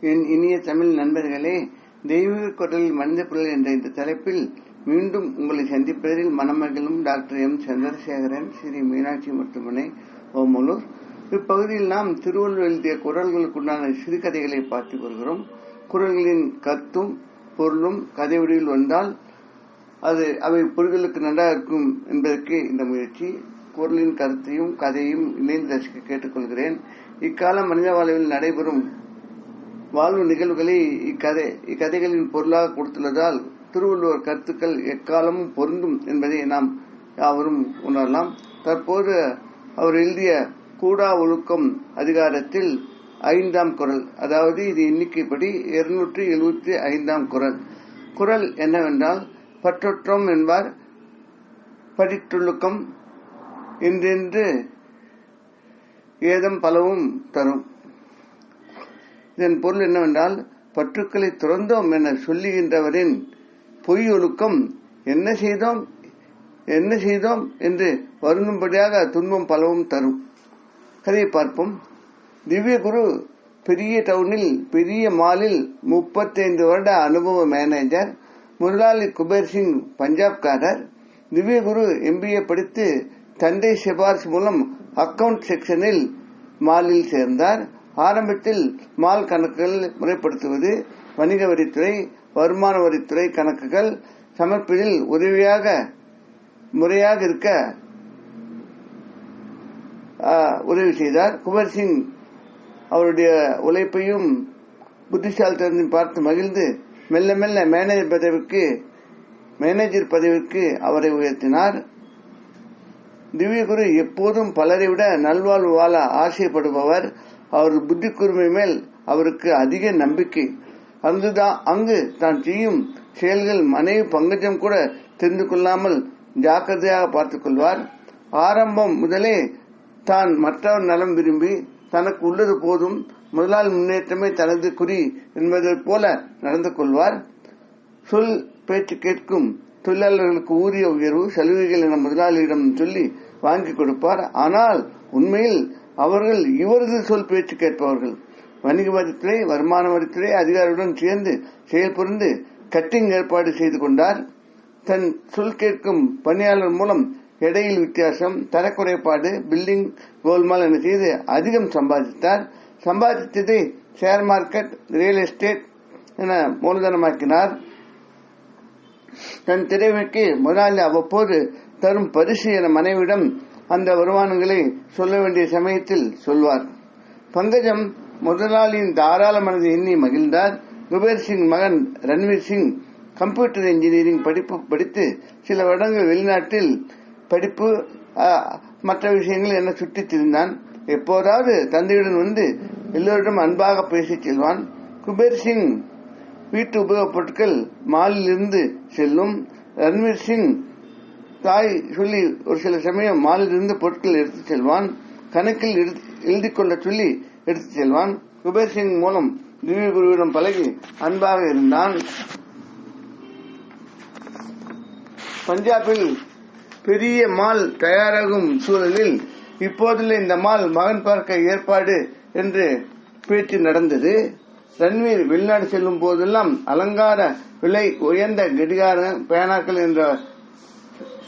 என் இனிய தமிழ் நண்பர்களே தெய்வீக குரலில் மனித குரல் என்ற இந்த தலைப்பில் மீண்டும் உங்களை சந்திப்பதில் மணமகளும் டாக்டர் எம். சந்திரசேகரன் ஸ்ரீ மீனாட்சி மருத்துவமனை ஓமலூர். இப்பகுதியில் நாம் திருவள்ளுவர் எழுதிய குரல்களுக்குண்டான சிறுகதைகளை பார்த்து வருகிறோம் குரல்களின் கருத்தும் பொருளும் கதை வடிவில் வந்தால் அது அவை புரிதலுக்கு நன்றாக இருக்கும் என்பதற்கு இந்த முயற்சி. குரலின் கருத்தையும் கதையும் இணைந்து ரசிக்க கேட்டுக்கொள்கிறேன். இக்கால மனித வாழ்வில் நடைபெறும் வாழ்வு நிகழ்வுகளை இக்கதை இக்கதைகளின் பொருளாக கொடுத்துள்ளதால் திருவள்ளுவர் கருத்துக்கள் எக்காலமும் பொருந்தும் என்பதை நாம் யாவரும் உணரலாம். தற்போது அவர் எழுதிய கூடா ஒழுக்கம் அதிகாரத்தில் ஐந்தாம் குரல் அதாவது இது எண்ணிக்கைப்படி இருநூற்றி எழுபத்தி ஐந்தாம் குரல். குரல் என்னவென்றால் பற்றொற்றம் என்பார் படித்துழுக்கம் என்றென்று ஏதம் பலவும் தரும். இதன் பொருள் என்னவென்றால் பற்றுக்களை துறந்தோம் என சொல்லுகின்றவரின் பொய் ஒழுக்கம் என்ன செய்தோம்? என்ன செய்தோம்? என்று வருந்தும்படியாக துன்பம் பலவும் தரும். கதையை பார்ப்போம். திவ்ய குரு பெரிய டவுனில் பெரிய மாலில் முப்பத்தைந்து வருட அனுபவ மேனேஜர் முதலாளி குபேர் சிங் பஞ்சாப்காரர். திவ்யகுரு எம்பிஏ படித்து தந்தை சிபார்சு மூலம் அக்கவுண்ட் செக்ஷனில் மாலில் சேர்ந்தார். ஆரம்பத்தில் மால் கணக்குகள் முறைப்படுத்துவது வணிக வரித்துறை வருமான வரித்துறை கணக்குகள் சமர்ப்பதில் உதவியாக முறையாக இருக்க உதவி செய்தார். குபர் சிங் அவருடைய உழைப்பையும் புத்திசாலித்தனத்தையும் பார்த்து மகிழ்ந்து மெல்ல மெல்ல மேனேஜர் பதவிக்கு மேனேஜர் பதவிக்கு அவரை உயர்த்தினார். திவ்யகுரு எப்போதும் பலரை விட நல்வாழ்வு வாழ ஆசைப்படுபவர். அவர் புத்தி கூர்மை மேல் அவருக்கு அதிக நம்பிக்கை. அங்குதான் அங்கு தான் செய்யும் செயல்கள். மனைவி பங்கஜம் கூட தெரிந்து கொள்ளாமல் ஜாக்கிரதையாக பார்த்துக் கொள்வார். ஆரம்பம் முதலே தான் மற்றவர் நலம் விரும்பி தனக்கு உள்ளது போதும் முதலாளி முன்னேற்றமே தனது குறி என்பதை போல நடந்து கொள்வார். சொல் பேச்சு கேட்கும் தொழிலாளர்களுக்கு ஊதிய உயர்வு சலுகைகள் என முதலாளியிடம் சொல்லி வாங்கி கொடுப்பார். ஆனால் உண்மையில் அவர்கள் இவரது சொல் பேச்சு கேட்பவர்கள். வணிக வரித்துறை வருமான வரித்துறை அதிகாரியுடன் சேர்ந்து செயல்புரிந்து கட்டிங் ஏற்பாடு செய்து கொண்டார். தன் சொல் கேட்கும் பணியாளர் மூலம் எடையில் வித்தியாசம் தரக்குறைபாடு பில்டிங் கோல்மால் என செய்து அதிகம் சம்பாதித்தார். சம்பாதித்ததை ஷேர் மார்க்கெட் ரியல் எஸ்டேட் என மூலதனமாக்கினார். தன் திறமைக்கு முதலாளி அவ்வப்போது தரும் பரிசு என மனைவிடம் அந்த வருமானங்களை சொல்ல வேண்டிய சமயத்தில் சொல்வார். பங்கஜம் முதலாளியின் தாராள மனதை எண்ணி மகிழ்ந்தார். குபேர் சிங் மகன் ரன்வீர் சிங் கம்ப்யூட்டர் இன்ஜினியரிங் படிப்பு படித்து சில வருடங்கள் வெளிநாட்டில் படிப்பு மற்ற விஷயங்கள் என சுற்றித் திரிந்தான். எப்போதாவது தந்தையுடன் வந்து எல்லோரிடம் அன்பாக பேசிச் செல்வான். குபேர் சிங் வீட்டு உபயோகப் பொருட்கள் மாலில் இருந்து செல்லும். ரன்வீர் சிங் தாய் சொல்லி ஒரு சில சமயம் மாலிலிருந்து பொருட்கள் எடுத்துச் செல்வான் கணக்கில் எழுதி கொள்ள சொல்லி எடுத்துச் செல்வான். குபேர் சிங் மூலம் திவ்ய குருவிடம் பழகி அன்பாக இருந்தான். பஞ்சாபில் பெரிய மால் தயாராகும் சூழலில் இப்போதுள்ள இந்த மால் மகன் பார்க்க ஏற்பாடு என்று பேச்சு நடந்தது. ரன்வீர் வெளிநாடு செல்லும் போதெல்லாம் அலங்கார விலை உயர்ந்த கடிகார பேனாக்கள் என்ற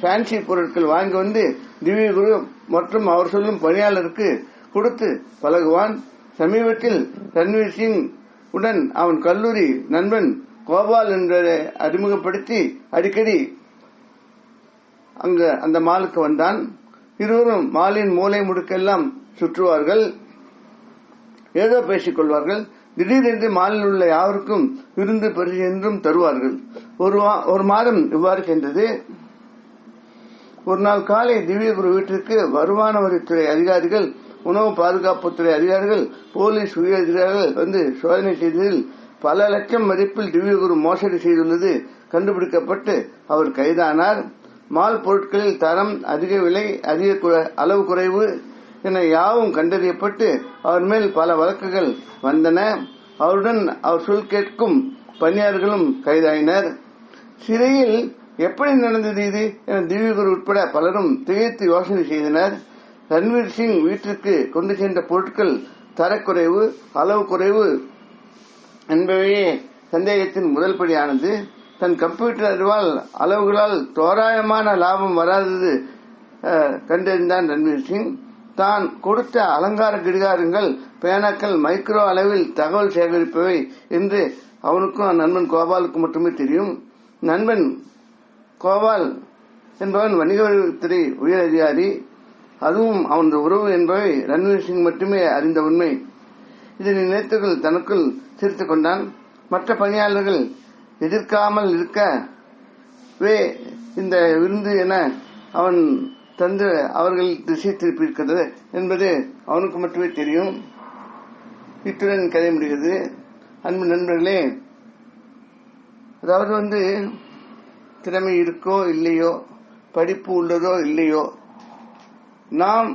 ஃபேன்சி பொருட்கள் வாங்கி வந்து திவ்ய குரு மற்றும் அவர் சொல்லும் பணியாளருக்கு கொடுத்து பழகுவான். சமீபத்தில் ரன்வீர் சிங் உடன் அவன் கல்லூரி நண்பன் கோபால் என்பதை அறிமுகப்படுத்தி அடிக்கடி அங்கு அந்த மாலுக்கு வந்தான். இருவரும் மாலின் மூளை முடுக்கெல்லாம் சுற்றுவார்கள். ஏதோ பேசிக் கொள்வார்கள். திடீரென்று மாலில் உள்ள யாருக்கும் விருந்து பரிசு என்றும் தருவார்கள். ஒரு ஒரு மாதம் இவ்வாறு சென்றது. ஒரு நாள் காலை திவ்யகுரு வீட்டிற்கு வருமான வரித்துறை அதிகாரிகள் உணவு பாதுகாப்புத்துறை அதிகாரிகள் போலீஸ் உயரதிகாரிகள் வந்து சோதனை செய்ததில் பல லட்சம் மதிப்பில் திவ்யகுரு மோசடி செய்துள்ளது. கண்டுபிடிக்கப்பட்டு அவர் கைதானார். மால் பொருட்களில் தரம் அதிக விலை அதிக அளவு குறைவு என யாவும் கண்டறியப்பட்டு அவர் மேல் பல வழக்குகள் வந்தன. அவருடன் அவர் சொல் கேட்கும் பணியாளர்களும் கைதாயினர். சிறையில் எப்படி நடந்தது இது? என திவ்யகுரு உட்பட பலரும் திகைத்து யோசனை செய்தனர். ரன்வீர் சிங் வீட்டிற்கு கொண்டு சென்ற பொருட்கள் தரக்குறைவு அளவு குறைவு என்பவையே சந்தேகத்தின் முதல் படியானது. தன் கம்ப்யூட்டர் அறிவால் அளவுகளால் தோராயமான லாபம் வராதது கண்டறிந்தான் ரன்வீர் சிங். தான் கொடுத்த அலங்கார கிடிகாரங்கள் பேனாக்கள் மைக்ரோ அளவில் தகவல் சேகரிப்பவை என்று அவனுக்கும் நண்பன் கோபாலுக்கு மட்டுமே தெரியும். நண்பன் கோபால் என்பவன் வணிக துறை உயர் அதிகாரி அதுவும் அவனது உறவு என்பவை ரன்வீர் சிங் மட்டுமே அறிந்த உண்மை. இதனை நினைத்துகள் தனக்குள் சிரித்துக் கொண்டான். மற்ற பணியாளர்கள் எதிர்க்காமல் இருக்கவே இந்த விருந்து என அவன் தந்து அவர்கள் திசை திருப்பியிருக்கிறது என்பது அவனுக்கு மட்டுமே தெரியும். இத்துடன் கதை முடிகிறது. அன்பு நண்பர்களே அதாவது வந்து திறமை இருக்கோ இல்லையோ படிப்பு உள்ளதோ இல்லையோ நாம்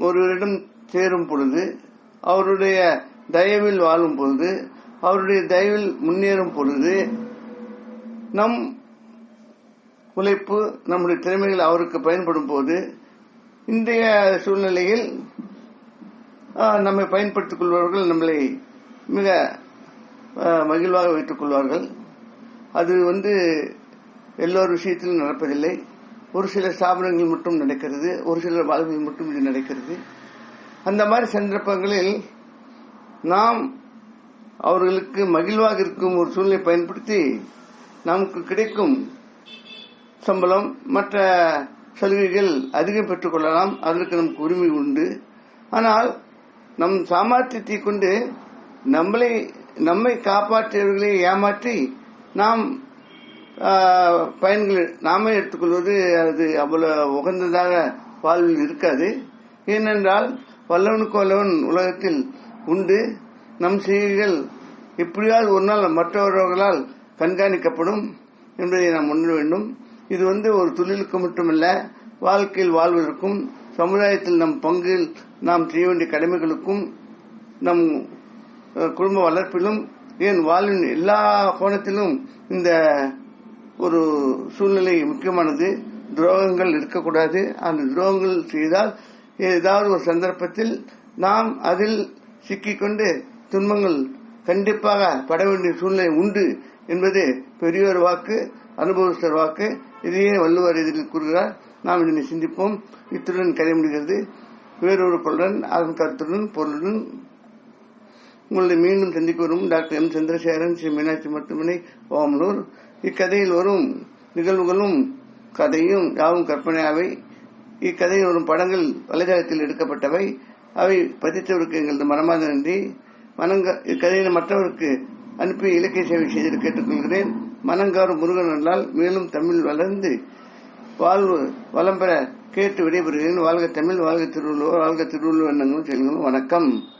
ஒருவரிடம் சேரும் பொழுது அவருடைய தயவில் வாழும் பொழுது அவருடைய தயவில் முன்னேறும் பொழுது நம் உழைப்பு நம்முடைய திறமைகள் அவருக்கு பயன்படும் போது இன்றைய சூழ்நிலையில் நம்மை பயன்படுத்திக் கொள்பவர்கள் நம்மளை மிக மகிழ்வாக வைத்துக் கொள்வார்கள். அது வந்து எல்லோர் விஷயத்திலும் நடப்பதில்லை. ஒரு சில ஸ்தாபனங்கள் மட்டும் நடக்கிறது ஒரு சில வாழ்வில் மட்டும் இது நடக்கிறது. அந்த மாதிரி சந்தர்ப்பங்களில் நாம் அவர்களுக்கு மகிழ்வாக இருக்கும் ஒரு சூழ்நிலை பயன்படுத்தி நமக்கு கிடைக்கும் சம்பளம் மற்ற சலுகைகள் அதிகம் பெற்றுக் கொள்ளலாம். அதற்கு நமக்கு உரிமை உண்டு. ஆனால் நம் சாமர்த்தியத்தை கொண்டு நம்மளை நம்மை காப்பாற்றியவர்களை ஏமாற்றி நாம் பயன்கள் நாமே எடுத்துக்கொள்வது அது அவ்வளவு உகந்ததாக வாழ்வில் இருக்காது. ஏனென்றால் வல்லவனுக்கு வல்லவன் உலகத்தில் உண்டு. நம் செய்கைகள் எப்படியாவது ஒரு நாள் மற்றவர்களால் கண்காணிக்கப்படும் என்பதை நாம் உணர வேண்டும். இது வந்து ஒரு தொழிலுக்கு மட்டுமல்ல வாழ்க்கையில் வாழ்வதற்கும் சமுதாயத்தில் நம் பங்கில் நாம் செய்ய வேண்டிய கடமைகளுக்கும் நம் குடும்ப வளர்ப்பிலும் ஏன் வாழ்வின் எல்லா கோணத்திலும் இந்த ஒரு சூழ்நிலை முக்கியமானது. துரோகங்கள் இருக்கக்கூடாது. அந்த துரோகங்கள் செய்தால் ஏதாவது ஒரு சந்தர்ப்பத்தில் நாம் அதில் சிக்கிக்கொண்டு துன்பங்கள் கண்டிப்பாக பட வேண்டிய சூழ்நிலை உண்டு என்பது பெரியோர் வாக்கு அனுபவஸ்தர் வாக்கு. இதையே வள்ளுவர் இதில் கூறுகிறார். நாம் இதனை சிந்திப்போம். இத்துடன் கதை முடிகிறது. வேறொரு பொருளுடன் அதன் கருத்துடன் பொருளுடன் உங்களை மீண்டும் சந்திக்க வரும் டாக்டர் எம். சந்திரசேகரன் ஸ்ரீ மீனாட்சி மருத்துவமனை ஓமலூர். இக்கதையில் வரும் நிகழ்வுகளும் கதையும் யாவும் கற்பனையாவை இக்கதையில் வரும் படங்கள் வலைதளத்தில் எடுக்கப்பட்டவை. அவை பதித்தவருக்கு எங்களது மனமாத நன்றி. மனங்க இக்கதையினை மற்றவருக்கு அனுப்பி இலக்கிய சேவை செய்து கேட்டுக்கொள்கிறேன். மனங்காரும் முருகன் நல்லால் மேலும் தமிழ் வளர்ந்து வாழ்வு வளம் பெற கேட்டு விடைபெறுகிறேன். வாழ்க தமிழ் வாழ்க திருவள்ளுவர் வாழ்க திருவள்ளுவர் எண்ணங்களும் செல்களும் வணக்கம்.